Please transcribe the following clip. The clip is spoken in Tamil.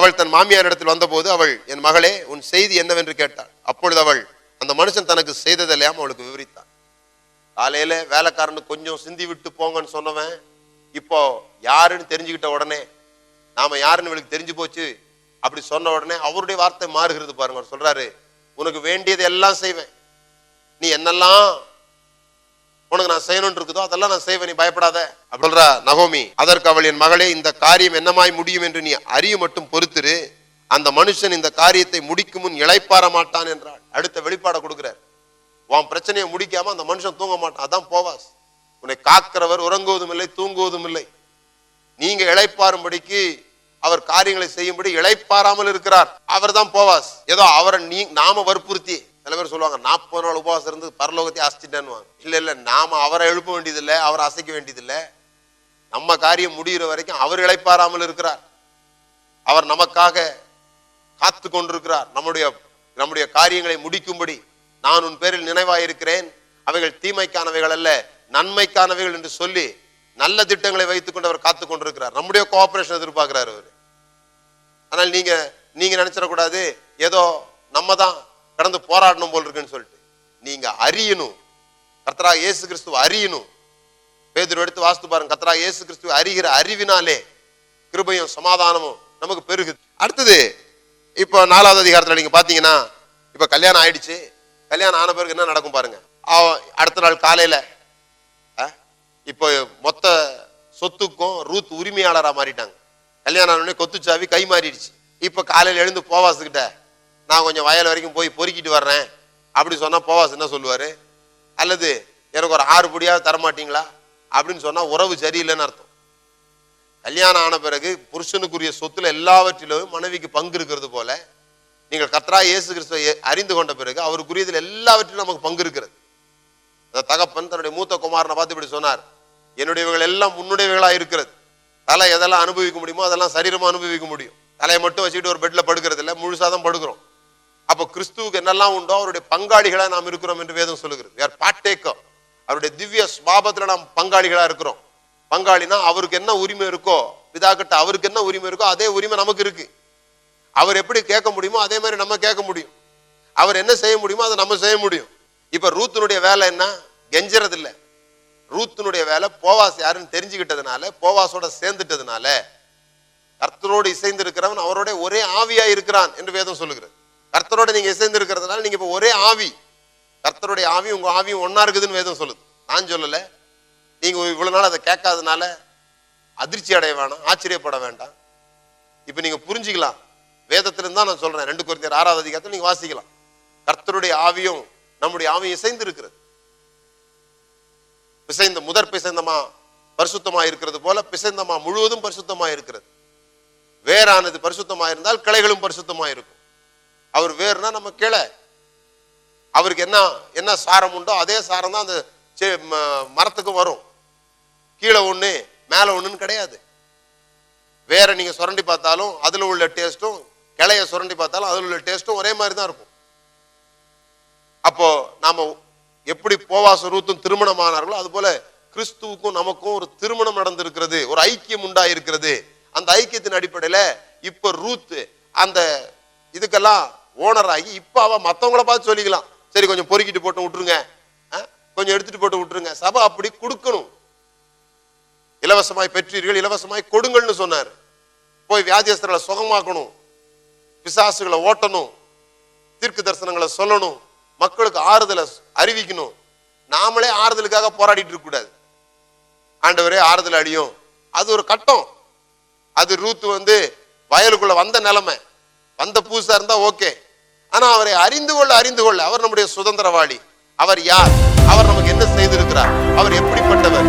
அவள் தன் மாமியார் இடத்தில் வந்தபோது அவள் என் மகளே உன் செய்தி என்னவென்று கேட்டாள்? அப்பொழுது அவள் அந்த மனுஷன் தனக்கு செய்ததெல்லாம் அவளுக்கு விவரித்தான். காலையில வேலைக்காரனுக்கு கொஞ்சம் சிந்தி விட்டு போங்கன்னு சொன்னவன் இப்போ யாருன்னு தெரிஞ்சுக்கிட்ட உடனே நாம யாருன்னு இவளுக்கு தெரிஞ்சு போச்சு? அப்படி சொன்ன உடனே அவருடைய வார்த்தை மாறுகிறது பாருங்க. அவர் சொல்றாரு உனக்கு வேண்டியது எல்லாம் செய்வேன். நீ என்னெல்லாம் உனக்கு நான் செய்யணும்னு இருக்குதோ அதெல்லாம் நான் செய்வேன் நீ பயப்படாத. அப்படி சொல்றா நகோமி அதற்கு அவள் என் மகளே இந்த காரியம் என்னமாய் முடியும் என்று நீ அறிய மட்டும் பொறுத்திரு. அந்த மனுஷன் இந்த காரியத்தை முடிக்கும் முன் இழைப்பாற மாட்டான் என்றாள். அடுத்த வெளிப்பாடை கொடுக்குறார். உன் பிரச்சனையை முடிக்காம அந்த மனுஷன் தூங்க மாட்டான். அதான் போவாஸ். உன்னை காக்கிறவர் உறங்குவதும் இல்லை தூங்குவதும் இல்லை. நீங்க இளைப்பாரும்படிக்கு அவர் காரியங்களை செய்யும்படி இழைப்பாராமல் இருக்கிறார். அவர் தான் போவாஸ். ஏதோ அவரை நீ நாம வற்புறுத்தி சில பேர் சொல்லுவாங்க நாற்பது நாள் உபவாசம் இருந்து பரலோகத்தை அசைச்சிட்டேன்னுவாங்க. இல்லை இல்லை நாம அவரை எழுப்ப வேண்டியதில்லை அவரை அசைக்க வேண்டியதில்லை. நம்ம காரியம் முடிகிற வரைக்கும் அவர் இளைப்பாராமல் இருக்கிறார். அவர் நமக்காக காத்து கொண்டிருக்கிறார். நம்முடைய நம்முடைய காரியங்களை முடிக்கும்படி நான் உன் பேரில் நினைவாயிருக்கிறேன் அவைகள் தீமைக்கானவைகள் அல்ல நன்மைக்கானவைகள் என்று சொல்லி நல்ல திட்டங்களை வைத்துக்கொண்டு அவர் காத்து கொண்டிருக்கிறார். நம்முடைய கோஆபரேஷன் எதிர்பார்க்கிறார் அவர். ஆனால் நீங்க நீங்க நினைச்சிடக்கூடாது. ஏதோ நம்ம தான் கடந்து போராடணும் போல் இருக்குன்னு சொல்லிட்டு. நீங்க அறியணும். கத்ரா இயேசு கிறிஸ்துவ அறியணும். பேதர் எடுத்து வாஸ்து பாருங்க. கத்ரா இயேசு கிறிஸ்துவ அறிகிற அறிவினாலே கிருபையும் சமாதானமும் நமக்கு பெருகுது. அடுத்தது இப்போ நாலாவது அதிகாரத்தில் நீங்க பாத்தீங்கன்னா இப்ப கல்யாணம் ஆயிடுச்சு. கல்யாணம் ஆன பிறகு என்ன நடக்கும் பாருங்க? அடுத்த நாள் காலையில இப்போ மொத்த சொத்துக்கும் ரூத் உரிமையாளராக மாறிட்டாங்க. கல்யாணம் ஆன உடனே கொத்துச்சாவி கை மாறிடுச்சு. இப்போ காலையில் எழுந்து போவாசுக்கிட்ட நான் கொஞ்சம் வயல் வரைக்கும் போய் பொறுக்கிட்டு வர்றேன். அப்படி சொன்னால் போவாஸ் என்ன சொல்லுவார்? அல்லது எனக்கு ஒரு ஆறு பொடியாவது தரமாட்டிங்களா? அப்படின்னு சொன்னால் உறவு சரியில்லைன்னு அர்த்தம். கல்யாணம் ஆன பிறகு புருஷனுக்குரிய சொத்துல எல்லாவற்றிலும் மனைவிக்கு பங்கு இருக்கிறது போல நீங்கள் கத்ரா இயேசு கிறிஸ்துவை அறிந்து கொண்ட பிறகு அவருக்குரியதில் எல்லாவற்றிலும் நமக்கு பங்கு இருக்கிறது. அந்த தகப்பன் தன்னுடைய மூத்த குமாரனை பார்த்து இப்படி சொன்னார். என்னுடையவர்கள் எல்லாம் முன்னுடையவர்களாக இருக்கிறது. தலை எதெல்லாம் அனுபவிக்க முடியுமோ அதெல்லாம் சரீரமாக அனுபவிக்க முடியும். தலையை மட்டும் வச்சுக்கிட்டு ஒரு பெட்டில் படுக்கிறது இல்லை முழுசாக தான் படுக்கிறோம். அப்போ கிறிஸ்துவுக்கு என்னெல்லாம் உண்டோ அவருடைய பங்காளிகளா நாம் இருக்கிறோம் என்று வேதம் சொல்லுகிறது. யார் பாட்டேக்கோ அவருடைய திவ்ய சுபாபத்துல நாம் பங்காளிகளா இருக்கிறோம். பங்காளினா அவருக்கு என்ன உரிமை இருக்கோ பிதாக்கிட்ட அவருக்கு என்ன உரிமை இருக்கோ அதே உரிமை நமக்கு இருக்கு. அவர் எப்படி கேட்க முடியுமோ அதே மாதிரி நம்ம கேட்க முடியும். அவர் என்ன செய்ய முடியுமோ அதை நம்ம செய்ய முடியும். இப்ப ரூத்தினுடைய வேலை என்ன? கெஞ்சறது இல்லை ரூத்தினுடைய வேலை போவாஸ் யாருன்னு தெரிஞ்சுக்கிட்டதுனால போவாஸோட சேர்ந்துட்டதுனால கர்த்தரோடு இசைந்து இருக்கிறவன் அவரோட ஒரே ஆவியா இருக்கிறான் என்று வேதம் சொல்லுகிறது. கர்த்தரோட நீங்க இசைந்து இருக்கிறதுனால நீங்க இப்ப ஒரே ஆவி. கர்த்தருடைய ஆவி உங்க ஆவியும் ஒன்னா இருக்குதுன்னு வேதம் சொல்லுது. நான் சொல்லல. நீங்க இவ்வளவு நாள் அதை கேட்காதனால அதிர்ச்சி அடைய வேணாம் ஆச்சரியப்பட வேண்டாம். இப்ப நீங்க புரிஞ்சுக்கலாம். வேதத்திலிருந்து தான் நான் சொல்றேன். ரெண்டு குறைந்தர் ஆறாவது அதிகாரத்தில் நீங்க வாசிக்கலாம். கர்த்தருடைய ஆவியும் நம்முடைய ஆவியும் இசைந்து இருக்கிறது பிசைந்த முதற் பிசைந்தமா பரிசுத்தமா இருக்கிறது போல பிசைந்தமா முழுவதும் பரிசுத்தமா இருக்கிறது. வேறானது பரிசுத்தமா இருந்தால் கிளைகளும் பரிசுத்தமா இருக்கும். அவர் வேறுனா நம்ம கிளை. அவருக்கு என்ன என்ன சாரம் உண்டோ அதே சாரம் தான் அந்த செ- ம- மரத்துக்கும் வரும். கீழே ஒன்று மேலே ஒன்றுன்னு கிடையாது. வேற நீங்கள் சுரண்டி பார்த்தாலும் அதில் உள்ள டேஸ்ட்டும் கிளைய சுரண்டி பார்த்தாலும் அதில் உள்ள டேஸ்ட்டும் ஒரே மாதிரி தான் இருக்கும். அப்போ நாம் எப்படி போவாச ரூத்தும் திருமணமானார்களோ அதுபோல கிறிஸ்துவுக்கும் நமக்கும் ஒரு திருமணம் நடந்திருக்கிறது ஒரு ஐக்கியம் உண்டாயிருக்கிறது. அந்த ஐக்கியத்தின் அடிப்படையில் இப்போ ரூத்து அந்த இதுக்கெல்லாம் ஓனர் ஆகி இப்ப அவ பார்த்து சொல்லிக்கலாம். சரி கொஞ்சம் பொறுக்கிட்டு போட்டு விட்டுருங்க. ஆ, கொஞ்சம் எடுத்துட்டு போட்டு விட்டுருங்க. சபை அப்படி கொடுக்கணும். இலவசமாய் பெற்றீர்கள் இலவசமாய் கொடுங்கள்னு சொன்னார். போய் வியாதியஸ்தர்களை சுகமாக்கணும். பிசாசுகளை ஓட்டணும். தீர்க்கு தரிசனங்களை சொல்லணும். மக்களுக்கு ஆறுதலை அறிவிக்கணும். நாமளே ஆறுதலுக்காக போராடிட்டு இருக்கக்கூடாது ஆண்டவரே ஆறுதல் அடியும். அது ஒரு கட்டம். அது ரூத்து வந்து வயலுக்குள்ள வந்த நிலைமை. வந்த பூசா இருந்தா ஓகே. ஆனா அவரை அறிந்து கொள்ள அறிந்து கொள்ள அவர் நம்முடைய சுதந்திரவாளி. அவர் யார்? அவர் நமக்கு என்ன செய்திருக்கிறார்? அவர் எப்படிப்பட்டவர்?